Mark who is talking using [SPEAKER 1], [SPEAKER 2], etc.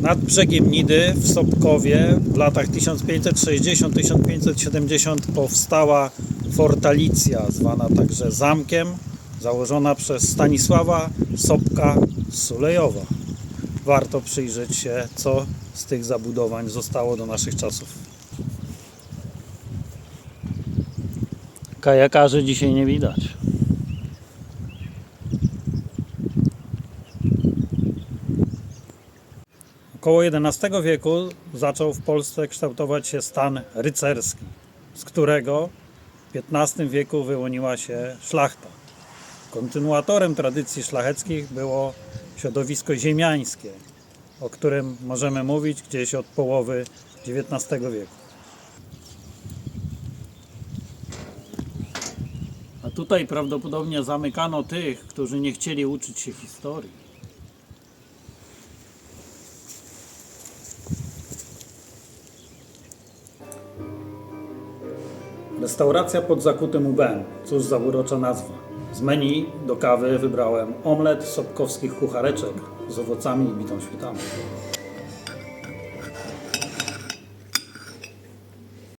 [SPEAKER 1] Nad brzegiem Nidy w Sobkowie w latach 1560-1570 powstała fortalicja, zwana także zamkiem, założona przez Stanisława Sobka Sulejowa. Warto przyjrzeć się, co z tych zabudowań zostało do naszych czasów. Kajakarzy dzisiaj nie widać. Około XI wieku zaczął w Polsce kształtować się stan rycerski, z którego w XV wieku wyłoniła się szlachta. Kontynuatorem tradycji szlacheckich było środowisko ziemiańskie, o którym możemy mówić gdzieś od połowy XIX wieku. A tutaj prawdopodobnie zamykano tych, którzy nie chcieli uczyć się historii. Restauracja pod zakutym UBM. Cóż za urocza nazwa. Z menu do kawy wybrałem omlet sobkowskich kuchareczek z owocami i bitą śmietaną.